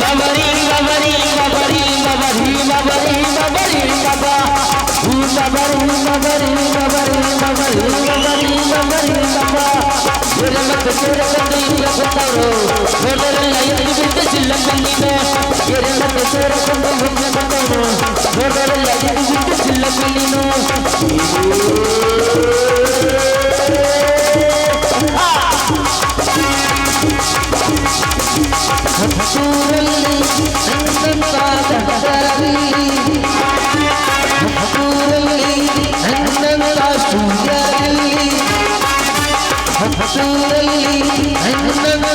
বাবারি বাবারি বাবারি বাবারি বাবারি বাবারি বাবা হু বাবারি বাবারি বাবারি বাবারি বাবারি বাবারি বাবা ولما بسر قلبي بطرو ولما لا يدري بتسل قلبي ولما بسر قلبي بطرو ولما لا يدري ಹತ್ತೂರಲ್ಲಿ ನನ್ನಂತ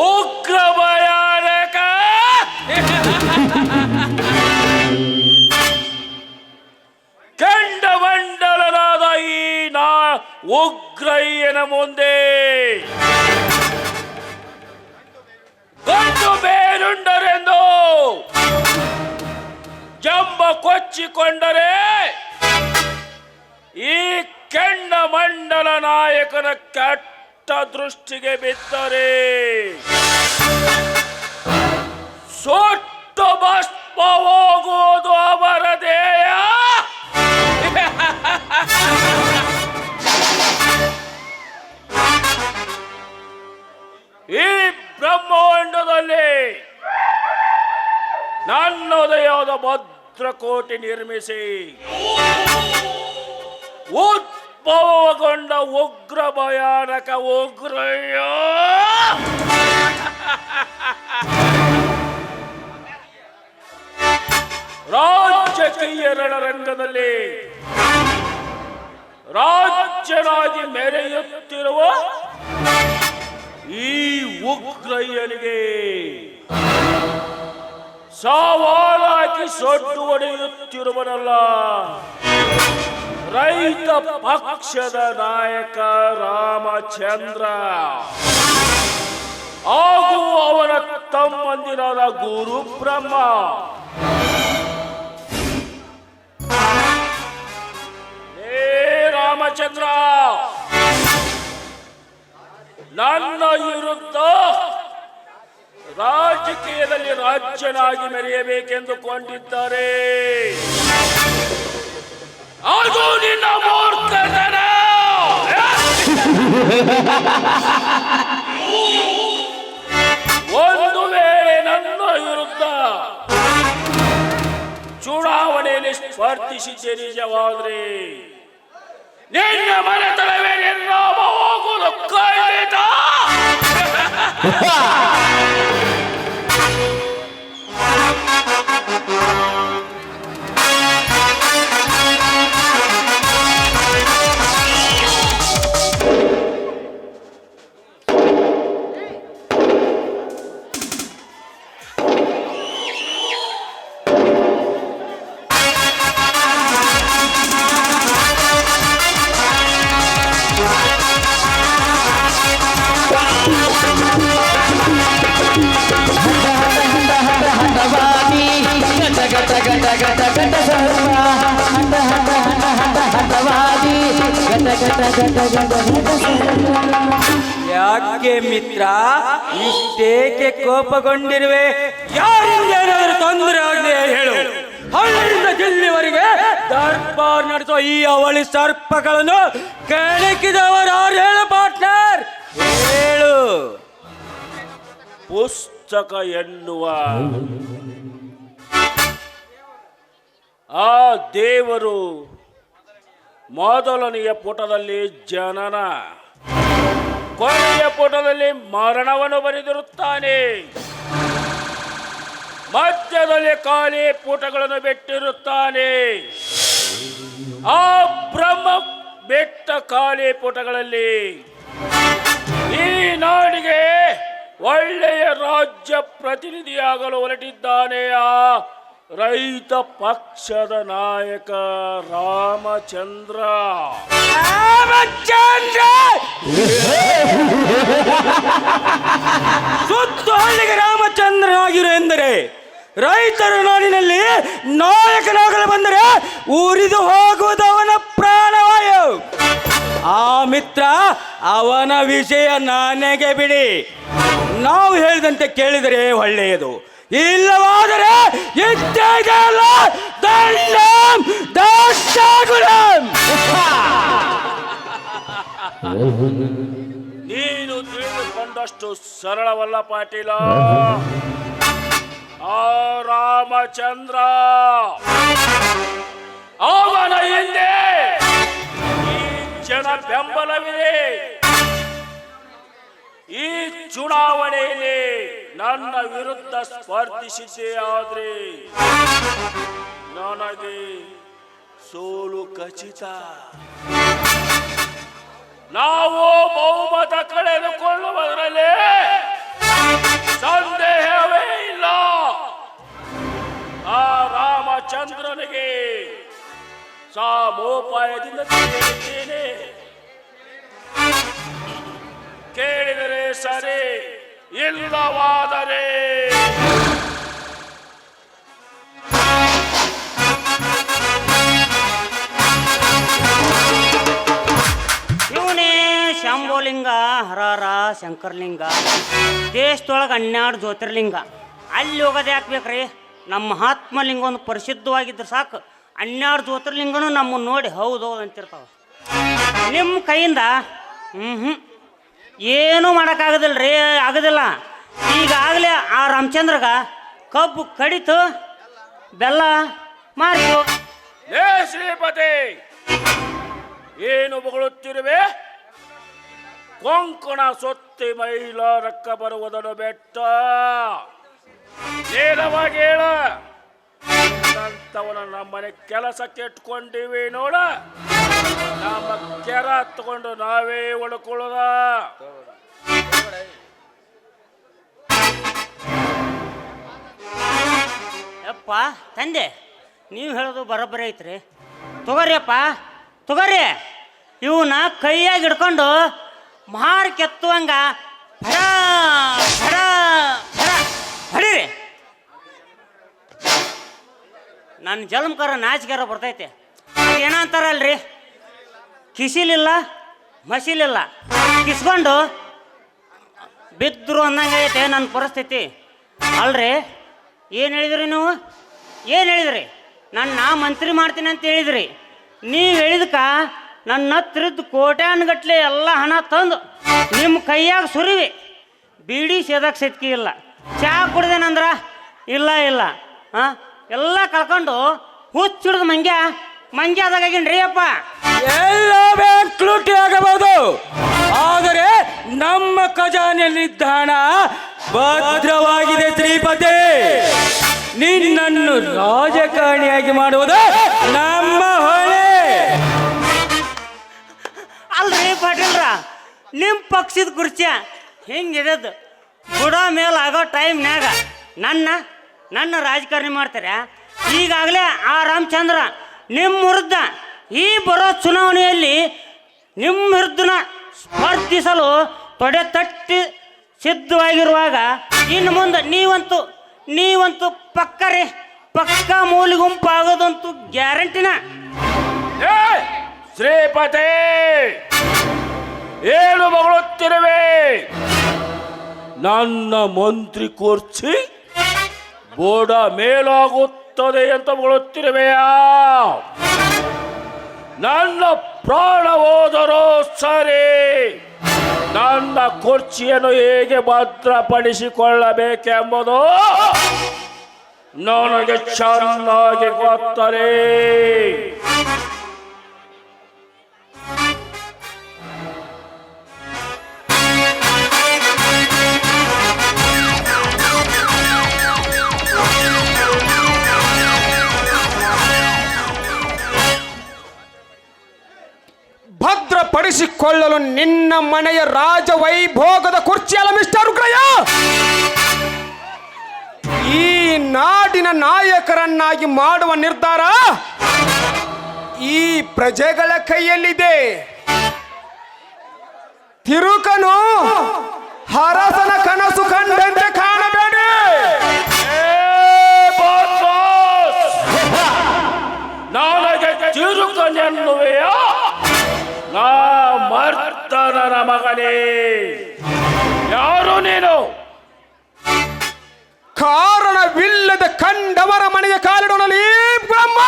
ಉಗ್ರ ಭಯಾನಕ ಕೆಂಡ ಮಂಡಲನಾದ ಈ ನಾ ಉಗ್ರಯ್ಯನ ಮುಂದೆ ಗಂಡು ಬೇರುಂಡರೆಂದು ಜಂಬ ಕೊಚ್ಚಿಕೊಂಡರೆ ಈ ಕೆಂಡ ಮಂಡಲ ನಾಯಕನ ಕೆಟ್ಟ ದೃಷ್ಟಿಗೆ ಬಿದ್ದರೆ ಸೊಟ್ಟು ಭಸ್ಮ ಹೋಗುವುದು ಅವರ ದೇಹ ಈ ಬ್ರಹ್ಮಾಂಡದಲ್ಲಿ ನನ್ನೋದಯದ ಭದ್ರಕೋಟೆ ನಿರ್ಮಿಸಿ ಉದ್ಭವಗೊಂಡ ಉಗ್ರ ಭಯಾನಕ ಉಗ್ರಯ್ಯ! ರಾಜಕೀಯ ರಣರಂಗದಲ್ಲಿ ರಾಜ್ಯರಾಗಿ ಮೆರೆಯುತ್ತಿರುವ ಈ ಉಗ್ರಯ್ಯನಿಗೆ ಸವಾಲಾಗಿ ಸೊಡ್ಡು ಹೊಡೆಯುತ್ತಿರುವನಲ್ಲ. ರೈತ ಪಕ್ಷದ ನಾಯಕ ರಾಮಚಂದ್ರ. ಹಾಗೂ ಅವನ ತಮ್ಮಂದಿರಾದ ಗುರು ಬ್ರಹ್ಮ ಏ ರಾಮಚಂದ್ರ, ನನ್ನ ವಿರುದ್ಧ ರಾಜಕೀಯದಲ್ಲಿ ರಾಜ್ಯನಾಗಿ ಮೆರೆಯಬೇಕೆಂದು ಕೊಂಡಿದ್ದಾರೆ ಅದು ನಿನ್ನ ಮೂರ್ಖತನ ಒಂದು ವೇಳೆ ನನ್ನ ವಿರುದ್ಧ ಚುನಾವಣೆಯಲ್ಲಿ ಸ್ಪರ್ಧಿಸಿದ್ದೆ ನಿಜವಾದ್ರೆ ನಿನ್ನ ಮನೆತನವೇ ನಿರ್ನಾಮ ಹೋಗುವುದು ಖಂಡಿತ ಹಠವಾದಿ ಗಟ ಗಟ ಗಟ ಗಟ ಸರ್ವ ಹಠ ಹಠ ಹಠ ಗಟ ಗಟ ಗಟ ಗಟ ಗಟ ಯಾಕೆ ಮಿತ್ರ? ಇಷ್ಟೇಕೆ ಕೋಪಗೊಂಡಿರುವೆ? ಯಾರಿಂದ ಏನಾದರೂ ತೊಂದರೆ ಆಗಲಿ ಹೇಳು. ಹಳ್ಳಿಯಿಂದ ಜಿಲ್ಲೆವರೆಗೆ ದರ್ಬಾರ್ ನಡೆಸುವ ಈ ಅವಳಿ ಸರ್ಪಗಳನ್ನು ಕೆಣಕಿದವರು ಯಾರು ಹೇಳು ಪಾರ್ಟ್ನರ್ ಹೇಳು. ಪುಸ್ತಕ ಎನ್ನುವ ಆ ದೇವರು ಮೊದಲನೆಯ ಪುಟದಲ್ಲಿ ಜನನ. ಕೊನೆಯ ಪುಟದಲ್ಲಿ ಮರಣವನ್ನು ಬರೆದಿರುತ್ತಾನೆ. ಮಧ್ಯದಲ್ಲಿ ಖಾಲಿ ಪುಟಗಳನ್ನು ಬಿಟ್ಟಿರುತ್ತಾನೆ. ಆ ಬ್ರಹ್ಮ ಬೆಟ್ಟ ಖಾಲಿ ಪುಟಗಳಲ್ಲಿ ಈ ನಾಡಿಗೆ ಒಳ್ಳೆಯ ರಾಜ್ಯ ಪ್ರತಿನಿಧಿಯಾಗಲು ಹೊರಟಿದ್ದಾನೆ ಆ ರೈತ ಪಕ್ಷದ ನಾಯಕ ರಾಮಚಂದ್ರ. ರಾಮಚಂದ್ರ! ಸುತ್ತು ಹಳ್ಳಿಗೆ ರಾಮಚಂದ್ರನಾಗಿರು ಎಂದರೆ ರೈತರ ನಾಡಿನಲ್ಲಿ ನಾಯಕನಾಗಲು ಬಂದರೆ ಉರಿದು ಹೋಗುವುದು ಅವನ ಪ್ರಾಣವಾಯು. ಆ ಮಿತ್ರ, ಅವನ ವಿಷಯ ನನಗೆ ಬಿಡಿ. ನಾವು ಹೇಳಿದಂತೆ ಕೇಳಿದರೆ ಒಳ್ಳೆಯದು. ಇಲ್ಲವಾದರೆ ಇದ್ದೇಗಲ್ಲ ದಂಡಂ ದಾಸ್ತಾಗುಲಂ. ನೀನು ತಿಳಿದುಕೊಂಡಷ್ಟು ಸರಳವಲ್ಲ ಪಾಟೀಲ. ಆ ರಾಮಚಂದ್ರ. ಅವನ ಹಿಂದೆ ಈ ಜನ ಬೆಂಬಲವಿದೆ. ಈ ಚುನಾವಣೆಯಲ್ಲಿ ನನ್ನ ವಿರುದ್ಧ ಸ್ಪರ್ಧಿಸಿದ್ದೆ ಆದ್ರೆ ನನಗೆ ಸೋಲು ಖಚಿತ. ನಾವು ಬಹುಮತ ಕಳೆದುಕೊಳ್ಳುವುದರಲ್ಲಿ ಸಂದೇಹವೇ ಇಲ್ಲ. ಆ ರಾಮಚಂದ್ರನಿಗೆ ಸಾಮೋಪಾಯದಿಂದ ಕೇಳಿದ್ದೇನೆ ಕೇಳಿದರೆ ಸರಿ, ಇಲ್ಲವಾದರೆ. ಇವನೇ ಶಂಭೋಲಿಂಗ ಹರಹರ ಶಂಕರಲಿಂಗ, ದೇಶದೊಳಗೆ ಹನ್ನೆರಡು ಜ್ಯೋತಿರ್ಲಿಂಗ. ಅಲ್ಲಿ ಹೋಗೋದು ಯಾಕೆ ನಮ್ಮ ಮಹಾತ್ಮಲಿಂಗ ಒಂದು ಪರಿಶುದ್ಧವಾಗಿದ್ರೆ ಸಾಕು. ಹನ್ನೆರಡು ಜ್ಯೋತಿರ್ಲಿಂಗನೂ ನಮ್ಮನ್ನು ನೋಡಿ ಹೌದು ಹೌದು ಅಂತಿರ್ತಾವೆ. ನಿಮ್ಮ ಕೈಯಿಂದ ಹ್ಞೂ ಹ್ಞೂ ಏನೂ ಮಾಡೋಕ್ಕಾಗೋದಿಲ್ಲ ರೀ ಆಗೋದಿಲ್ಲ. ಈಗಾಗಲೇ ಆ ರಾಮಚಂದ್ರಗ ಕಬ್ಬು ಕಡಿತು, ಬೆಲ್ಲ ಮಾರಿತು. ಏ ಶ್ರೀಪತಿ, ಏನು ಬಗಳುತ್ತಿರುವೆ? ಕೊಂಕಣ ಸೊತ್ತಿ ಮೈಲಾರಕ್ಕ ಬರುವುದನ್ನು ಬೆಟ್ಟ. ನೇರವಾಗಿ ಹೇಳ. ನನ್ನಂತವನ ನಮ್ಮನೆ ಕೆಲಸಕ್ಕೆ ಇಟ್ಕೊಂಡಿವಿ ನೋಡ. ನಮ್ಮ ಕೆರ ತಗೊಂಡು ನಾವೇ ಉಳ್ಕೊಳ್ಳೋದ. ಅಪ್ಪ ತಂದೆ, ನೀವು ಹೇಳೋದು ಬರೋಬ್ಬರಿ ಐತ್ರಿ. ತಗೋರಿಯಪ್ಪ ತಗೋರಿ ಇವನ್ನ ಕೈಯಾಗಿ ಹಿಡ್ಕೊಂಡು ಮಾರು ಕೆತ್ತುವಂಗ ಭಡ ಭಡ. ನನ್ನ ಜನ್ಮಕರ ನಾಚಿಕೆರ ಬರ್ತೈತೆ. ಏನಂತಾರಲ್ರಿ ಕಿಸಿಲಿಲ್ಲ, ಮಸಿಲಿಲ್ಲ. ಕಿಸ್ಕೊಂಡು ಬಿದ್ರು ಐತೆ ನನ್ನ ಪರಿಸ್ಥಿತಿ. ಅಲ್ರಿ? ಏನು ಹೇಳಿದ್ರಿ ನೀವು? ಏನು ಹೇಳಿದ್ರಿ? ನನ್ನ ಮಂತ್ರಿ ಮಾಡ್ತೀನಿ ಅಂತ ಹೇಳಿದ್ರಿ. ನೀವು ಹೇಳಿದಕ್ಕ ನನ್ನ ಹತ್ರದ್ದು ಕೋಟ್ಯಾನ್ಗಟ್ಲೆ ಎಲ್ಲ ಹಣ ತಂದು ನಿಮ್ಮ ಕೈಯಾಗ ಸುರಿವಿ. ಬೀಡಿ ಸೇದಕ್ಕೆ ಸಿಕ್ಕಿ ಇಲ್ಲ. ಚಾ ಕುಡ್ದೇನಂದ್ರ? ಇಲ್ಲ ಇಲ್ಲ. ಹಾಂ ಎಲ್ಲ ಕಳ್ಕೊಂಡು ಹುಚ್ಚಿಡ್ದು ಮಂಗ್ಯ ಮಂಗ್ಯ ಅದಾಗಿನ್ರಿ ಅಪ್ಪ. ಎಲ್ಲ ಬ್ಯಾಂಕ್ ಲೂಟಿ ಆಗಬಹುದು. ಆದರೆ ನಮ್ಮ ಖಜಾನೆಯಲ್ಲಿದ್ದ ಹಣ ಭದ್ರವಾಗಿದೆ ಶ್ರೀಪತಿ. ನಿನ್ನನ್ನು ರಾಜಕಾರಣಿಯಾಗಿ ಮಾಡುವುದು ನಮ್ಮ ಹೊಣೆ. ಅಲ್ರಿ ಪಾಟೀಲ್ರ ನಿಮ್ಮ ಪಕ್ಷದ ಕುರ್ಚಿಯ ಹಿಂಗಿರೋದು ಬುಡ ಮೇಲೆ ಆಗೋ ಟೈಮ್ನ್ಯಾಗ ನನ್ನ ನನ್ನ ರಾಜಕಾರಣಿ ಮಾಡ್ತಾರೆ. ಈಗಾಗಲೇ ಆ ರಾಮಚಂದ್ರ ನಿಮ್ಮ ವಿರುದ್ಧ ಈ ಬರೋ ಚುನಾವಣೆಯಲ್ಲಿ ನಿಮ್ಮ ವಿರುದ್ಧನ ಸ್ಪರ್ಧಿಸಲು ತೊಡೆ ತಟ್ಟಿ ಸಿದ್ಧವಾಗಿರುವಾಗ ಇನ್ನು ಮುಂದೆ ನೀವಂತೂ ನೀವಂತೂ ಪಕ್ಕ ರೀ, ಪಕ್ಕ ಮೂಲಿ ಗುಂಪಾಗೋದಂತೂ ಗ್ಯಾರಂಟಿನ. ಶ್ರೀಪತಿ! ಏನು ಮಗಳುತ್ತಿರುವೆ ನನ್ನ ಮಂತ್ರಿ ಕುರ್ಚಿ ಬೋಡ ಮೇಲಾಗುತ್ತದೆ ಅಂತ ಮಗಳುತ್ತಿರುವೆಯಾ ನನ್ನ ಪ್ರಾಣ ಹೋದರೂ ಸರಿ. ನನ್ನ ಕುರ್ಚಿಯನ್ನು ಹೇಗೆ ಭದ್ರಪಡಿಸಿಕೊಳ್ಳಬೇಕೆಂಬುದು ನನಗೆ ಚೆನ್ನಾಗಿ ಗೊತ್ತಲೇ. ಭದ್ರಪಡಿಸಿಕೊಳ್ಳಲು ನಿನ್ನ ಮನೆಯ ರಾಜ ವೈಭೋಗದ ಕುರ್ಚಿಯಲ್ಲ ಮಿಸ್ಟರ್ ಉಗ್ರಯ್ಯ ಈ ನಾಡಿನ ನಾಯಕರನ್ನಾಗಿ ಮಾಡುವ ನಿರ್ಧಾರ ಈ ಪ್ರಜೆಗಳ ಕೈಯಲ್ಲಿದೆ. ತಿರುಕನು ಹರಸನ ಕನಸು ಕಂಡಂತೆ ಕಾಣಬೇಡಿ! ನನಗೆ ತಿರುಕನೆನ್ನುವೆಯ? ನಾ ಮರ್ತನನ ಮಗನೇ ಯಾರು ನೀನು? ಕಾರಣವಿಲ್ಲದ ಕಂಡವರ ಮನೆಯ ಕಾಲಿಡೋಣಲಿ ಬ್ರಹ್ಮ.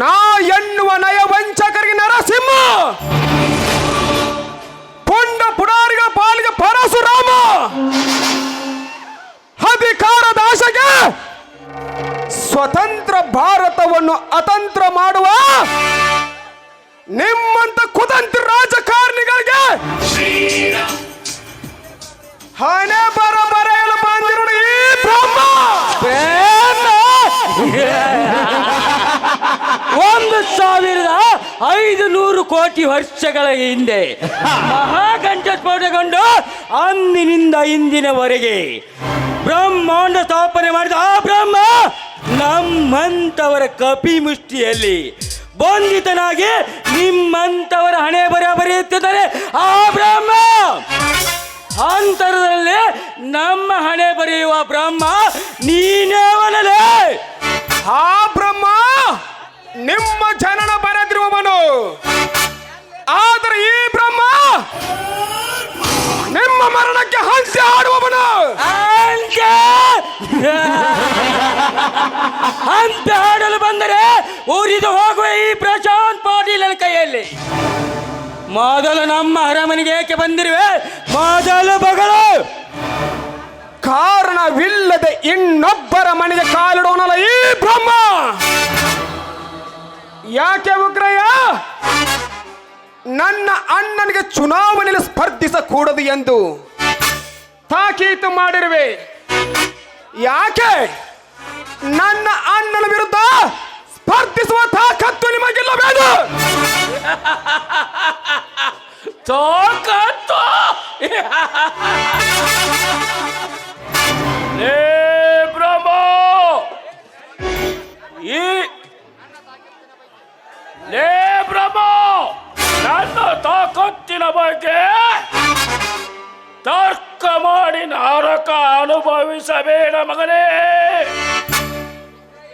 ನಾ ಎನ್ನುವ ನಯ ವಂಚಕರಿಗೆ ನರಸಿಂಹ. ಪುಂಡ ಪುಡಾರಿಗಳ ಪಾಲಿಗೆ ಪರಶುರಾಮ. ಅಧಿಕಾರ ದಾಶಗೆ ಸ್ವತಂತ್ರ ಭಾರತವನ್ನು ಅತಂತ್ರ ನಿಮ್ಮಂತ ಕುದಂತ ರಾಜಕಾರಣಿಗಳಿಗೆ ಹಣೆ ಬರ ಬರೆಯಲು ಬಂದಿರೋ ಈ ಬ್ರಹ್ಮ. ಒಂದು ಸಾವಿರದ ಐದು ನೂರು ಕೋಟಿ ವರ್ಷಗಳ ಹಿಂದೆ ಮಹಾಗಂಠ ಸ್ಫೋಟಗೊಂಡು ಅಂದಿನಿಂದ ಇಂದಿನವರೆಗೆ ಬ್ರಹ್ಮಾಂಡ ಸ್ಥಾಪನೆ ಮಾಡಿದ ಆ ಬ್ರಹ್ಮ ನಮ್ಮಂತವರ ಕಪಿ ಮುಷ್ಟಿಯಲ್ಲಿ ಬಂಧಿತನಾಗಿ ನಿಮ್ಮಂತವರ ಹಣೆ ಬರ ಬರೆಯುತ್ತಿದ್ದಾರೆ. ಆ ಬ್ರಹ್ಮ! ಅಂತರದಲ್ಲಿ ನಮ್ಮ ಹಣೆ ಬರೆಯುವ ಬ್ರಹ್ಮ ನೀನೇವನಲೇ ಆ ಬ್ರಹ್ಮ ನಿಮ್ಮ ಜನನ ಬರೆದಿರುವವನು. ಆದರೆ ಈ ಬ್ರಹ್ಮ ನಿಮ್ಮ ಮರಣಕ್ಕೆ ಹಂಸೆ ಆಡುವವನು ಅಂತೆ ಹಾಡಲು ಬಂದರೆ ಊರಿದು ಹೋಗುವ ಈ ಪ್ರಶಾಂತ್ ಪಾಟೀಲನ ಕೈಯಲ್ಲಿ. ಮೊದಲು ನಮ್ಮ ಅರಮನೆಗೆ ಏಕೆ ಬಂದಿರುವೆ? ಮೊದಲು ಬಗಳು ಕಾರಣವಿಲ್ಲದೆ ಇನ್ನೊಬ್ಬರ ಮನೆಗೆ ಕಾಲಿಡೋನಲ್ಲ ಈ ಬ್ರಹ್ಮ. ಯಾಕೆ ಉಗ್ರಯ್ಯ? ನನ್ನ ಅಣ್ಣನಿಗೆ ಚುನಾವಣೆಯಲ್ಲಿ ಸ್ಪರ್ಧಿಸಕೂಡದು ಎಂದು ತಾಕೀತು ಮಾಡಿರುವೆ. ಯಾಕೆ ನನ್ನ ಅಣ್ಣನ ವಿರುದ್ಧ ಸ್ಪರ್ಧಿಸುವ ತಾಕತ್ತು ನಿಮಗಿಲ್ಲವೇನು? ತಾಕತ್ತು. ಬ್ರಹ್ಮ. ಈ ನನ್ನ ತಾಕತ್ತಿನ ಬಗ್ಗೆ ತರ್ಕ ಮಾಡಿ ನರಕ ಅನುಭವಿಸಬೇಡ ಮಗನೇ.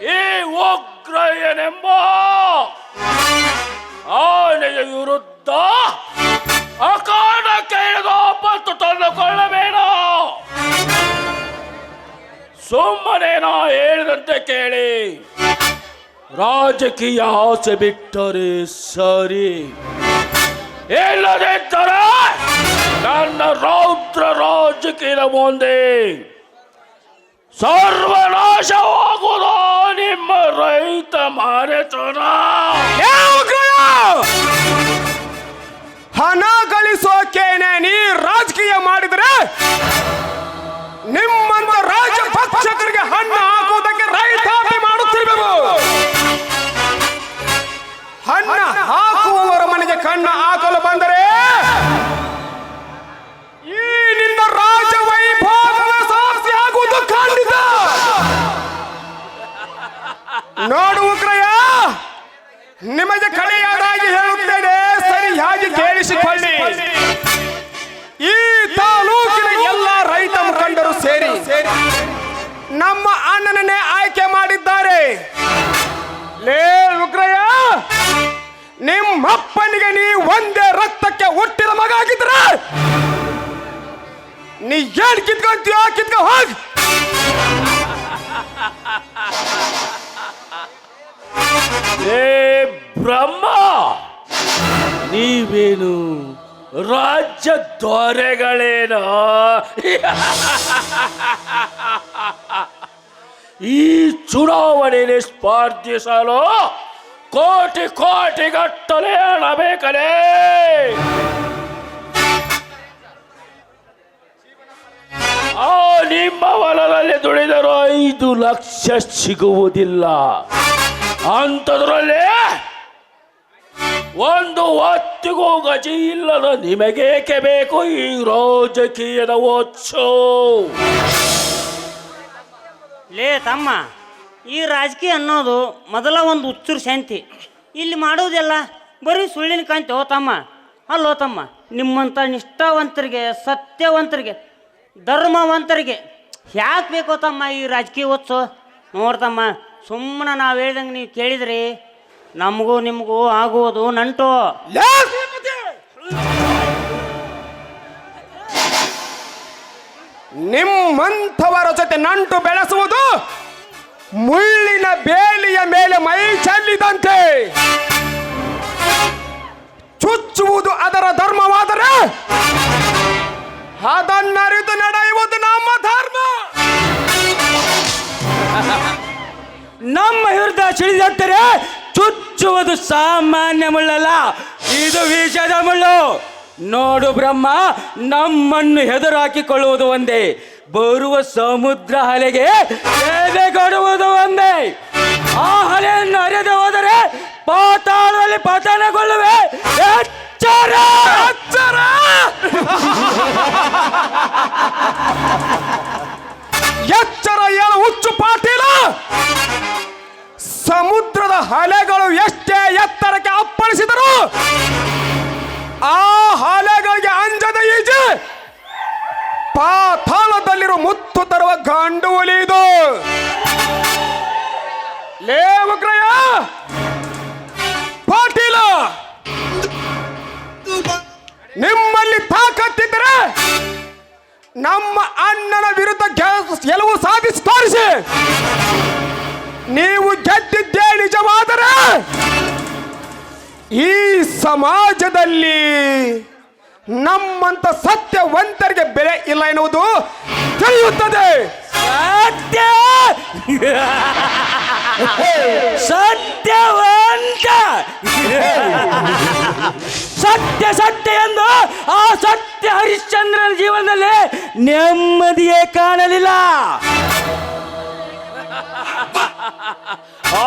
ಈ ಉಗ್ರಯನೆಂಬ ಆನೆಯ ವಿರುದ್ಧ ಅಕಾರಣಕ್ಕೆ ಹಿಡಿದು ಆಪತ್ತು ತಂದುಕೊಳ್ಳಬೇಡ. ಸುಮ್ಮನೆ ನಾ ಹೇಳಿದಂತೆ ಕೇಳಿ. ರಾಜಕೀಯ ಆಸೆ ಬಿಟ್ಟರೆ ಸರಿ. ಇಲ್ಲದಿದ್ದರೆ ನನ್ನ ರಾಜಕೀಯ ಮುಂದೆ ಸರ್ವನಾಶವಾಗುವುದು ನಿಮ್ಮ ರೈತ ಮಾರೇತನ! ಹಣ ಗಳಿಸೋಕೇನೆ ನೀ ರಾಜಕೀಯ ಮಾಡಿದ್ರೆ ನಿಮ್ಮಂತ ರಾಜ್ಯ ಪಕ್ಷಕರಿಗೆ ನಮ್ಮ ಆಯ್ಕೆ ಮಾಡಿದ್ದಾರೆ. ಲೇ ನಿಮ್ಮಪ್ಪನಿಗೆ ನೀ ಒಂದೇ ರಕ್ತಕ್ಕೆ ಹುಟ್ಟಿದ ಮಗ ಆಗಿದ್ರ ನೀ ಏನ್ ಕಿತ್ಕೊಂತೀಯ ಕಿತ್ಕೊ ಹೋಗ. ಏ ಬ್ರಹ್ಮ, ನೀವೇನು ರಾಜ್ಯ ದೊರೆಗಳೇನೋ? ಈ ಚುನಾವಣೆಯಲ್ಲಿ ಸ್ಪರ್ಧಿಸಲು ಕೋಟಿ ಕೋಟಿ ಗಟ್ಟಲೆ ಬೇಕಲೇ? ಆ ನಿಮ್ಮ ಹೊಲದಲ್ಲಿ ದುಡಿದರೂ ಐದು ಲಕ್ಷ ಸಿಗುವುದಿಲ್ಲ. ಅಂಥದ್ರಲ್ಲಿ ಒಂದು ಹೊತ್ತಿಗೂ ಗಜಿ ಇಲ್ಲದ ನಿಮಗೇಕೆ ಬೇಕು ಈ ರಾಜಕೀಯದ ಒಚ್ಚು ಲೇ ತಮ್ಮ, ಈ ರಾಜಕೀಯ ಅನ್ನೋದು ಮೊದಲ ಒಂದು ಹುಚ್ಚುರು ಶಾಂತಿ. ಇಲ್ಲಿ ಮಾಡೋದೆಲ್ಲ ಬರೀ ಸುಳ್ಳಿನ ಕಾಂತಿ ಓ ತಮ್ಮ. ಅಲ್ಲೋ ತಮ್ಮ ನಿಮ್ಮಂಥ ನಿಷ್ಠಾವಂತರಿಗೆ, ಸತ್ಯವಂತರಿಗೆ, ಧರ್ಮವಂತರಿಗೆ ಯಾಕೆ ಬೇಕೋ ತಮ್ಮ ಈ ರಾಜಕೀಯ ಉತ್ಸವ ನೋಡ್ತಮ್ಮ ಸುಮ್ಮನೆ ನಾವು ಹೇಳ್ದಂಗೆ ನೀವು ಕೇಳಿದ್ರಿ, ನಮಗೂ ನಿಮಗೂ ಆಗುವುದು ನಂಟು. ನಿಮ್ಮಂಥವರ ಜೊತೆ ನಂಟು ಬೆಳೆಸುವುದು ಮುಳ್ಳಿನ ಬೇಲಿಯ ಮೇಲೆ ಮೈ ಚೆಲ್ಲಿದಂತೆ. ಚುಚ್ಚುವುದು ಅದರ ಧರ್ಮವಾದರೆ ಅದನ್ನರಿದು ನಡೆಯುವುದು ನಮ್ಮ ಧರ್ಮ. ನಮ್ಮ ಹೃದಯ ಸಿಡಿದಂtere ಚುಚ್ಚುವುದು ಸಾಮಾನ್ಯ ಮುಳ್ಳಲ್ಲ ಇದು ವಿಷದ ಮುಳ್ಳು. ನೋಡು ಬ್ರಹ್ಮ, ನಮ್ಮನ್ನು ಹೆದರಾಕಿಕೊಳ್ಳುವುದು ಒಂದೇ. ಬರುವ ಸಮುದ್ರ ಹಲೆಗೆ ಸೇವೆ ಕೊಡುವುದು ಒಂದೇ. ಆ ಅಲೆಯನ್ನು ಅರೆದು ಹೋದರೆ ಪಾತಾಳದಲ್ಲಿ ಪತನಗೊಳ್ಳುವೆ. ಎಚ್ಚರ! ಎಚ್ಚರ! ಎಚ್ಚರ ಏನು ಹುಚ್ಚು ಪಾಟೀಲ! ಸಮುದ್ರದ ಹಲೆಗಳು ಎಷ್ಟೇ ಎತ್ತರಕ್ಕೆ ಅಪ್ಪಳಿಸಿದರು ಆ ಹಾಲೆಗಳಿಗೆ ಅಂಜದ ಈಜೆ. ಪಾತಾಳದಲ್ಲಿರೋ ಮುತ್ತು ತರುವ ಗಂಡು ಉಳಿದು ಲೇ ಉಗ್ರಯ ಪಾಟೀಲ. ನಿಮ್ಮಲ್ಲಿ ತಾಕತ್ತಿದ್ದರೆ ನಮ್ಮ ಅಣ್ಣನ ವಿರುದ್ಧ ಗೆಲುವು ಸಾಧಿಸಿ ತೋರಿಸಿ. ನೀವು ಗೆದ್ದಿದ್ದೇ ನಿಜವಾದರೆ ಈ ಸಮಾಜದಲ್ಲಿ ನಮ್ಮಂತ ಸತ್ಯವಂತರಿಗೆ ಬೆಲೆ ಇಲ್ಲ ಎನ್ನುವುದು ತಿಳಿಯುತ್ತದೆ. ಸತ್ಯ! ಸತ್ಯವಂತ! ಸತ್ಯ ಸತ್ಯ ಎಂದು ಆ ಸತ್ಯ ಹರಿಶ್ಚಂದ್ರನ ಜೀವನದಲ್ಲಿ ನೆಮ್ಮದಿಯೇ ಕಾಣಲಿಲ್ಲ.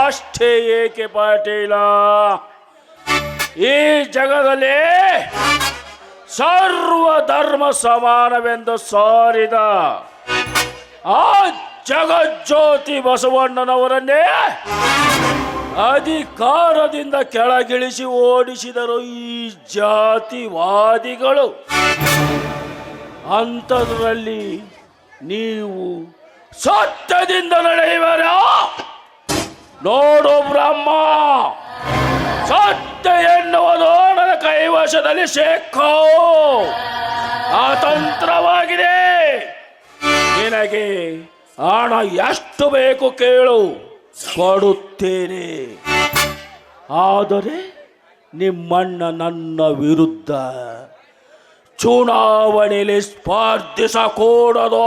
ಅಷ್ಟೇ ಏಕೆ ಪಾಟೀಲ? ಈ ಜಗದಲ್ಲಿ ಸರ್ವ ಧರ್ಮ ಸಮಾನವೆಂದು ಸಾರಿದ ಆ ಜಗಜ್ಯೋತಿ ಬಸವಣ್ಣನವರನ್ನೇ ಅಧಿಕಾರದಿಂದ ಕೆಳಗಿಳಿಸಿ ಓಡಿಸಿದರು ಈ ಜಾತಿವಾದಿಗಳು. ಅಂಥದ್ರಲ್ಲಿ ನೀವು ಸತ್ಯದಿಂದ ನಡೆಯುವರ? ನೋಡು ಬ್ರಹ್ಮ. ಸತ್ಯ ಎನ್ನುವುದು ನನ್ನ ಕೈವಶದಲ್ಲಿ ಶೇಖೋ. ತಂತ್ರವಾಗಿದೆ. ನಿನಗೆ ಹಣ ಎಷ್ಟು ಬೇಕು ಕೇಳು. ಕೊಡುತ್ತೇನೆ. ಆದರೆ ನಿಮ್ಮಣ್ಣ ನನ್ನ ವಿರುದ್ಧ ಚುನಾವಣೆಯಲ್ಲಿ ಸ್ಪರ್ಧಿಸಕೂಡದು.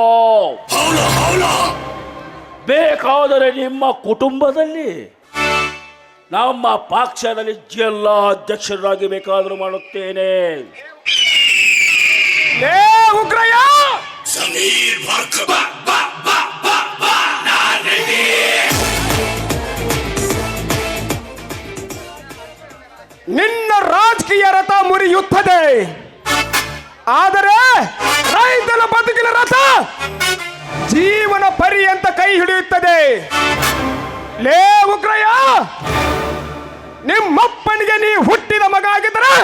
ಬೇಕಾದರೆ ನಿಮ್ಮ ಕುಟುಂಬದಲ್ಲಿ ನಮ್ಮ ಪಕ್ಷದಲ್ಲಿ ಜಿಲ್ಲಾ ಅಧ್ಯಕ್ಷರಾಗಿ ಬೇಕಾದರೂ ಮಾಡುತ್ತೇನೆ. ಉಗ್ರಯ್ಯ! ನಿನ್ನ ರಾಜಕೀಯ ರಥ ಮುರಿಯುತ್ತದೆ. ಆದರೆ ರೈತನ ಬದುಕಿನ ರಥ ಜೀವನ ಪರ್ಯಂತ ಕೈ ಹಿಡಿಯುತ್ತದೆ. ಲೇ ಉಗ್ರಯ್ಯ, ನಿಮ್ಮಪ್ಪನಿಗೆ ನೀ ಹುಟ್ಟಿದ ಮಗ ಆಗಿದ್ರೆ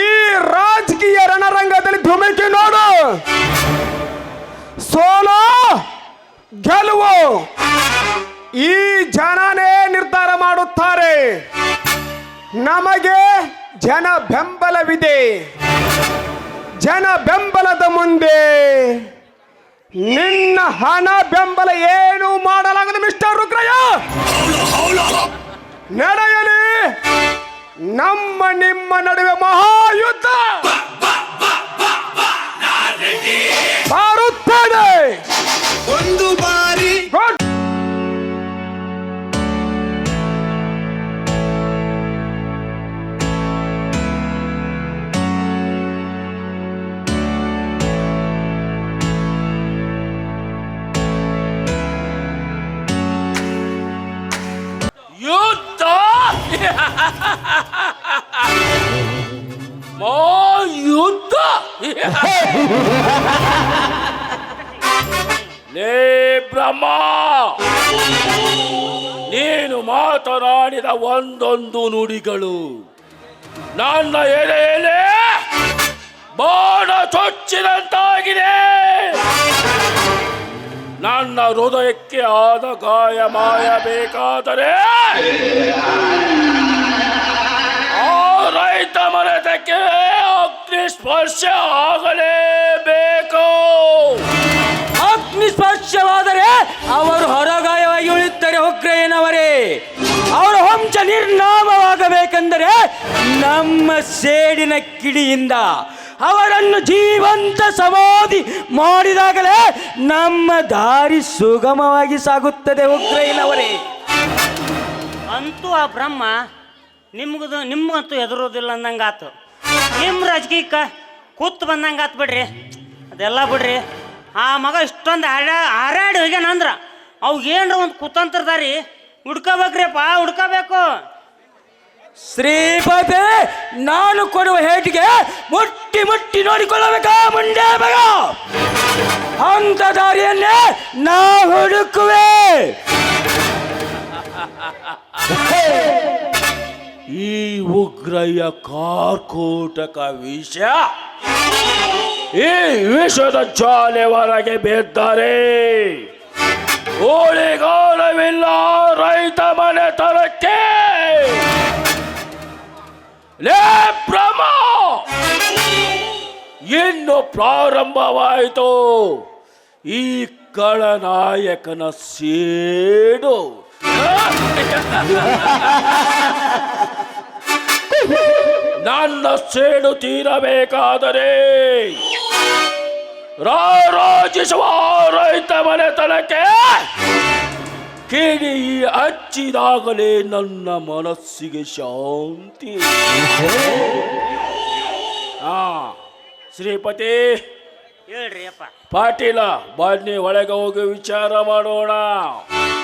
ಈ ರಾಜಕೀಯ ರಣರಂಗದಲ್ಲಿ ಧುಮುಕಿ ನೋಡು. ಸೋಲು, ಗೆಲುವು ಈ ಜನನೇ ನಿರ್ಧಾರ ಮಾಡುತ್ತಾರೆ. ನಮಗೆ ಜನ ಬೆಂಬಲವಿದೆ ಜನ ಬೆಂಬಲದ ಮುಂದೆ ನಿನ್ನ ಹಣ ಬೆಂಬಲ ಏನು ಮಾಡಲಾಗದು ಮಿಸ್ಟರ್ ರುಕ್ರಯ್ಯ ನಡೆಯಲಿ ನಮ್ಮ ನಿಮ್ಮ ನಡುವೆ ಮಹಾಯುದ್ಧ ಬಾರುತ್ತದೆ ಒಂದು ಬಾರಿ ಮಾತನಾಡಿದ ಒಂದೊಂದು ನುಡಿಗಳು. ನನ್ನ ಎಲೆಯಲ್ಲಿ ಬಾಣ ಚೊಚ್ಚಿದಂತಾಗಿದೆ. ನನ್ನ ಹೃದಯಕ್ಕೆ ಆದ ಗಾಯ ಮಾಯಬೇಕಾದರೆ ಆ ರೈತ ಮನದಕ್ಕೆ ಅಗ್ನಿ ಸ್ಪರ್ಶ ನಮ್ಮ ಸೇಡಿನ ಕಿಡಿಯಿಂದ ಅವರನ್ನು ಜೀವಂತ ಸಮಾಧಿ ಮಾಡಿದಾಗಲೇ ನಮ್ಮ ದಾರಿ ಸುಗಮವಾಗಿ ಸಾಗುತ್ತದೆ ಹೊಗ್ರಯ್ಯನವರೇ ಅಂತೂ ಆ ಬ್ರಹ್ಮ ನಿಮ್ಗದು ನಿಮ್ಗಂತೂ ಎದುರೋದಿಲ್ಲ ಅಂದಂಗೆ ಆತು ನಿಮ್ಮ ರಾಜಕೀಯಕ್ಕೆ ಕೂತ್ ಬಂದಂಗಾತು ಬಿಡ್ರಿ. ಅದೆಲ್ಲ ಬಿಡ್ರಿ. ಆ ಮಗ ಇಷ್ಟೊಂದು ಹಾಡ ಹಾರಾಡಿ ಹೋಗ್ಯಾನಂದ್ರ. ಅವ್ಗೇನ್ರ ಒಂದು ಕುತಂತ್ರದಾರಿ ಹುಡ್ಕೋಬೇಕ್ರಿಪ್ಪ, ಹುಡ್ಕೋಬೇಕು. ಶ್ರೀಪತಿ, ನಾನು ಕೊಡುವ ಹೇಟಿಗೆ ಮುಟ್ಟಿ ಮುಟ್ಟಿ ನೋಡಿಕೊಳ್ಳಬೇಕಾ ಮುಂಡೆ ಮಗ? ಅಂತ ದಾರಿಯನ್ನೇ ನಾ ಹುಡುಕುವೆ. ಈ ಉಗ್ರಯ್ಯ ಕಾರ್ಕೋಟಕ ವಿಷ ಈ ವಿಷದ ಜಾಲೆ ಹೊರಗೆ ಬಿದ್ದರೆ ಉಳಿಗಾಲವಿಲ್ಲ ರೈತ ಮನೆತನಕ್ಕೆ ಲೇ ಭ್ರಮ ಇನ್ನು ಪ್ರಾರಂಭವಾಯಿತು. ಈ ಕಳನಾಯಕನ ಸೇಡು. ನನ್ನ ಸೇಡು ತೀರಬೇಕಾದರೆ ರಾರಾಜಿಸುವ ರೈತ ಮನೆತನಕ್ಕೆ ಕೇಳಿ ಹಚ್ಚಿದಾಗಲೇ ನನ್ನ ಮನಸ್ಸಿಗೆ ಶಾಂತಿ. ಹಾ ಶ್ರೀಪತಿ. ಹೇಳ್ರಿ ಅಪ್ಪ ಪಾಟೀಲ ಬನ್ನಿ ಒಳಗೆ ಹೋಗಿ ವಿಚಾರ ಮಾಡೋಣ.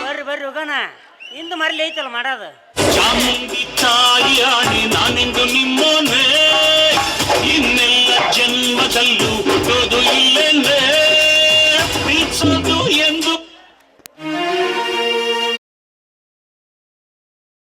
ಬರ್ರಿ ಬರ್ರಿ ಹೋಗೋಣ. ಇಂದು ಮರಲಿ ಐತಲ್ಲ ಮಾಡೋದು. ಚಾಮುಂಡಿ ತಾಯಿಯಾಗಿ ನಾನೆಂದು ನಿಮ್ಮನೆ ಇನ್ನೆಲ್ಲ ಜನ್ಮದಲ್ಲೂ ಹುಟ್ಟೋದು ಇಲ್ಲೆಂದೇ ಪ್ರೀತಿಸೋದು ಎಂದು